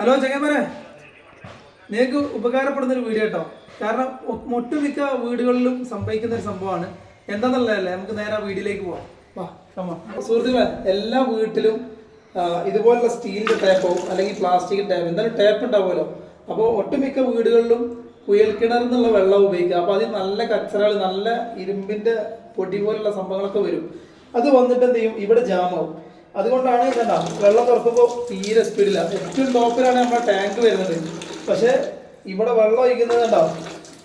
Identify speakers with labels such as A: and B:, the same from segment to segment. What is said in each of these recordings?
A: Hello ചെങ്ങന്മാരെ. നിങ്ങൾക്ക് ഉപകാരപ്പെടുന്ന ഒരു വീഡിയോ കേട്ടോ. കാരണം ഒട്ടുമിക്ക വീടുകളിലും സംഭവിക്കുന്ന ഒരു സംഭവമാണ്. എന്താണെന്നുള്ളതല്ലേ നമുക്ക് നേരെ ആ വീഡിയോയിലേക്ക് പോവാം. വാ കമ്മ സുഹൃത്തുക്കളെ എല്ലാ വീട്ടിലും ഇതുപോലുള്ള സ്റ്റീലിന്റെ ടേപ്പോ അല്ലെങ്കിൽ പ്ലാസ്റ്റിക് ടേപ്പ് എന്തായാലും ടേപ്പ് ഉണ്ടാവുമല്ലോ. അപ്പോൾ ഒട്ടുമിക്ക വീടുകളിലും കുയൽ കിണർ എന്നുള്ള വെള്ളം ഉപയോഗിക്കുക. അപ്പോൾ അതിൽ നല്ല കച്ചറകൾ നല്ല ഇരുമ്പിന്റെ പൊടി പോലുള്ള സംഭവങ്ങളൊക്കെ വരും. അത് വന്നിട്ട് എന്ത് ചെയ്യും? ഇവിടെ ജാമാവും അതുകൊണ്ടാണ് ഇതല്ല വെള്ളം തുറക്കുമ്പോൾ തീരെ സ്പീഡില്ല ഏറ്റവും ടോപ്പിലാണ് നമ്മുടെ ടാങ്ക് വരുന്നത്. പക്ഷേ ഇവിടെ വെള്ളം ഒഴിക്കുന്നത് ഉണ്ടാവും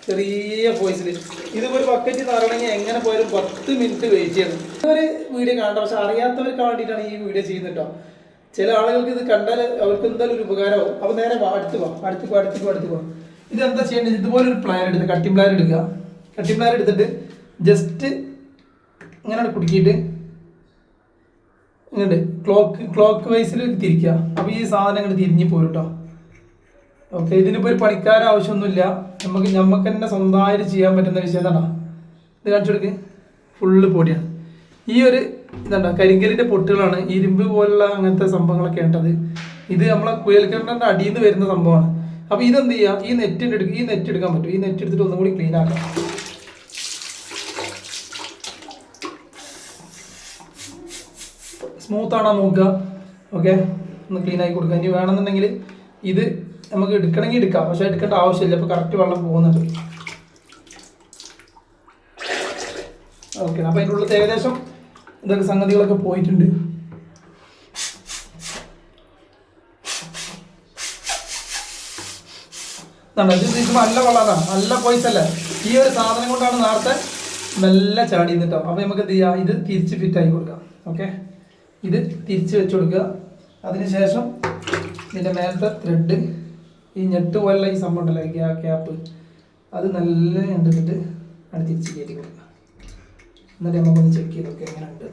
A: ചെറിയ ഫോയ്സിൽ ഇതിപ്പോ ഒരു ബക്കറ്റ് നിറയണമെങ്കിൽ എങ്ങനെ പോയാലും പത്ത് മിനിറ്റ് വെയിറ്റ് ചെയ്യണം. ഇതൊരു വീഡിയോ കാണണ്ട പക്ഷെ അറിയാത്തവർക്ക് വേണ്ടിയിട്ടാണ് ഈ വീഡിയോ ചെയ്യുന്നത് കേട്ടോ. ചില ആളുകൾക്ക് ഇത് കണ്ടാൽ അവർക്ക് എന്തായാലും ഒരു ഉപകാരമാവും. അപ്പൊ നേരെ അടുത്ത് പോവാം അടുത്ത് പോവാം അടുത്ത് പോവാം അടുത്ത് പോവാം ഇത് എന്താ ചെയ്യേണ്ടത്? ഇതുപോലെ ഒരു പ്ലാൻ എടുത്ത് കട്ടിംഗ് പ്ലാൻ എടുക്കുക. കട്ടിംഗ് പ്ലാൻ എടുത്തിട്ട് ജസ്റ്റ് ഇങ്ങനെ കുടുക്കിയിട്ട് ഇങ്ങോട്ട് ക്ലോക്ക് ക്ലോക്ക് വൈസിൽ തിരിക്കുക അപ്പോൾ ഈ സാധനം ഇങ്ങോട്ട് തിരിഞ്ഞ് പോരും കേട്ടോ ഓക്കെ ഇതിനിപ്പോൾ ഒരു പണിക്കാരെ ആവശ്യമൊന്നുമില്ല. നമുക്ക് നമുക്ക് തന്നെ സ്വന്തമായിട്ട് ചെയ്യാൻ പറ്റുന്ന വിഷയം ഇതാണ്ടാ ഇത് കാണിച്ചു കൊടുക്ക്. ഫുള്ള് പൊടിയാണ്. ഈ ഒരു ഇതാണ്ട കരിങ്കലിന്റെ പൊട്ടുകളാണ് ഇരുമ്പ് പോലുള്ള അങ്ങനത്തെ സംഭവങ്ങളൊക്കെ ഉണ്ടത് ഇത്. നമ്മളെ കുയൽക്കിണറിന്റെ അടിയിൽ നിന്ന് വരുന്ന സംഭവമാണ്. അപ്പോൾ ഇതെന്ത് ചെയ്യുക ഈ നെറ്റിന്റെ എടുക്കുക ഈ നെറ്റ് എടുക്കാൻ പറ്റും. ഈ നെറ്റ് എടുത്തിട്ട് ഒന്നും കൂടി ക്ലീൻ ആക്കാം. സ്മൂത്ത് ആണോ നോക്കുക. ഓക്കെ ഒന്ന് ക്ലീൻ ആക്കി കൊടുക്കുക. ഇനി വേണമെന്നുണ്ടെങ്കിൽ ഇത് നമുക്ക് എടുക്കണമെങ്കിൽ എടുക്കാം. പക്ഷെ എടുക്കേണ്ട ആവശ്യമില്ല. അപ്പോൾ കറക്റ്റ് വെള്ളം പോകുന്നുണ്ട്. ഓക്കെ അപ്പോൾ അതിന്റെ ഉള്ളിൽ ഏകദേശം ഇതൊക്കെ സംഗതികളൊക്കെ പോയിട്ടുണ്ട്. നല്ല വെള്ളമാണ് നല്ല പോയിസ് അല്ലേ? ഈ ഒരു സാധനം കൊണ്ടാണ് നേരത്തെ മെല്ലെ ചാടി നിന്നിട്ടോ അപ്പോൾ നമുക്ക് എന്ത് ചെയ്യാം? ഇത് തിരിച്ച് ഫിറ്റ് ആയി കൊടുക്കാം. ഓക്കെ ഇത് തിരിച്ച് വെച്ച് കൊടുക്കുക. അതിനുശേഷം ഇതിന്റെ മേലത്തെ ത്രെഡ് ഈ ഞെട്ട് പോലുള്ള ഈ സംഭവം ഉണ്ടല്ലോ ഈ ക്യാപ്പ് അത് നല്ല എടുത്തിട്ട് അത് തിരിച്ച് കയറ്റി കൊടുക്കുക. എന്നിട്ട് നമുക്കൊന്ന് ചെക്ക് ചെയ്ത് നോക്കാം എങ്ങനെ ഉണ്ട്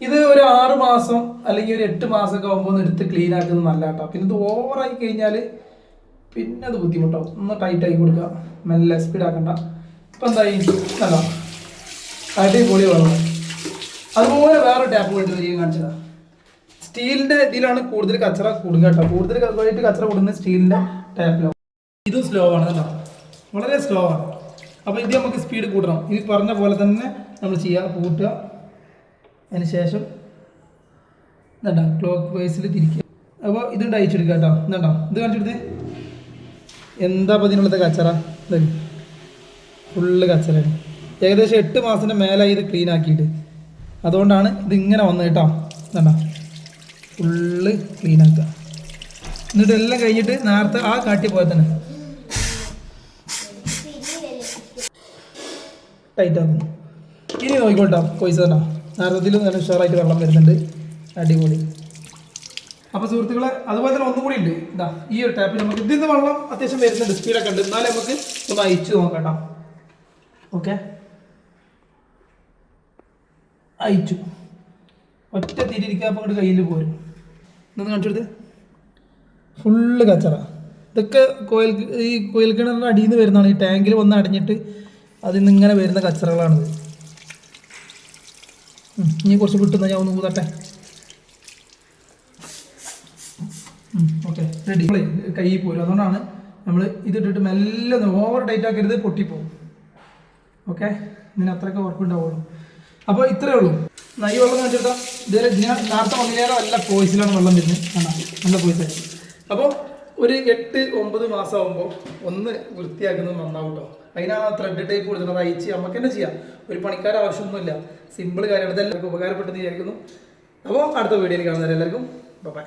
A: ഇത് ഒരു ആറ് മാസം അല്ലെങ്കിൽ ഒരു എട്ട് മാസമൊക്കെ ആകുമ്പോൾ ഒന്ന് എടുത്ത് ക്ലീൻ ആക്കുന്നത് നല്ല കേട്ടോ പിന്നെ ഇത് ഓവറായി കഴിഞ്ഞാൽ പിന്നെ അത് ബുദ്ധിമുട്ടാവും. ഒന്ന് ടൈറ്റ് ആക്കി കൊടുക്കുക. മെല്ലെ സ്പീഡ് ആക്കണ്ട. ഇപ്പം എന്തായി? നല്ല അടിപൊളി വെള്ളം അതുപോലെ വേറെ ടാപ്പ് വേണ്ടി വരികയും കാണിച്ചതാ. സ്റ്റീലിന്റെ ഇതിലാണ് കൂടുതൽ കച്ചറ കൂടുക കേട്ടോ. കൂടുതൽ കൂടുതലായിട്ട് കച്ചറ കൂടുന്നത് സ്റ്റീലിന്റെ ടാപ്പിലാണ് ഇതും സ്ലോ ആണ് കേട്ടോ. വളരെ സ്ലോ ആണ്. അപ്പോൾ ഇത് നമുക്ക് സ്പീഡ് കൂട്ടണം. ഈ പറഞ്ഞ പോലെ തന്നെ നമ്മൾ ചെയ്യുക കൂട്ടുക. അതിന് ശേഷം എന്താ ക്ലോക്ക് വൈസിൽ തിരിക്കുക. അപ്പോൾ ഇതുണ്ട് അയച്ചെടുക്കുക കേട്ടോ. എന്താ ഇത് കാണിച്ചെടുത്ത്? എന്താ ഇതിനുള്ളത് കച്ചറ? ഫുള്ള് കച്ചറയാണ് ഏകദേശം എട്ട് മാസത്തിന്റെ മേലായി ഇത് ക്ലീൻ ആക്കിയിട്ട്. അതുകൊണ്ടാണ് ഇത് ഇങ്ങനെ വന്നത് കേട്ടോ. എന്താ ഫുള്ള് ക്ലീൻ ആക്കുക. എന്നിട്ട് എല്ലാം കഴിഞ്ഞിട്ട് നേരത്തെ ആ കാട്ടി പോയത് തന്നെ. ടൈറ്റ് ആക്കുന്നു. ഇനി നോക്കിക്കോട്ടോ കൊയ്സ് തന്നെ നേരത്തെ ഉഷാറായിട്ട് വെള്ളം വരുന്നുണ്ട്. അടിപൊളി. അപ്പോൾ സുഹൃത്തുക്കളെ അതുപോലെ തന്നെ ഒന്നും കൂടി ഉണ്ട്. ഇതാ ഈ ഒരു ടാപ്പിൽ നമുക്ക് ഇതിൽ നിന്ന് വെള്ളം അത്യാവശ്യം വരുന്ന സ്പീഡൊക്കെ ഉണ്ട്. എന്നാലും നമുക്ക് ഒന്ന് അയച്ചു നോക്കാം ഓക്കെ? അയച്ചു ഒറ്റ തിരിയിരിക്കാൻ അപ്പോൾ കയ്യിൽ പോരും. ഇതൊന്ന് കാണിച്ചെടുത്ത് ഫുള്ള് കച്ചറ. ഇതൊക്കെ കോയൽ ഈ കോയൽ കിണറിന്റെ അടിയിൽ നിന്ന് വരുന്നതാണ്. ഈ ടാങ്കിൽ വന്ന് അടഞ്ഞിട്ട് അതിൽ നിന്ന് ഇങ്ങനെ വരുന്ന കച്ചറകളാണിത്. ഇനി കുറച്ച് വിട്ടുന്ന ഞാൻ ഒന്ന് ഊതട്ടെ. ഓക്കെ റെഡി കൈ പോരും. അതുകൊണ്ടാണ് നമ്മൾ ഇതിട്ടിട്ട് മെല്ലെ ഓവർ ടൈറ്റ് ആക്കരുത് പൊട്ടിപ്പോകും ഓക്കെ ഇതിന് അത്രയൊക്കെ ഉറപ്പുണ്ടാവുള്ളൂ അപ്പോൾ ഇത്രയേ ഉള്ളൂ. നൈ വെള്ളം കാണിച്ചിട്ടാ ഇതുവരെ ഇതിന് നേരത്തെ വന്നില്ലേറെ നല്ല പോയിസിലാണ് വെള്ളം വരുന്നത് കാണാം നല്ല പോയിസായി അപ്പോൾ ഒരു എട്ട് ഒമ്പത് മാസമാകുമ്പോൾ ഒന്ന് വൃത്തിയാക്കുന്നത് നന്നാവും കേട്ടോ അതിനാണ് ത്രെഡ് ടൈപ്പ് കൊടുക്കുന്നത്. അയച്ച് നമുക്ക് തന്നെ ചെയ്യാം. ഒരു പണിക്കാർ ആവശ്യമൊന്നുമില്ല. സിമ്പിൾ കാര്യമാണ്. ഇതെല്ലാവർക്കും ഉപകാരപ്പെട്ടെന്ന് വിചാരിക്കുന്നു. അപ്പോൾ അടുത്ത വീഡിയോയിൽ കാണുന്നവരെല്ലാവർക്കും ബൈ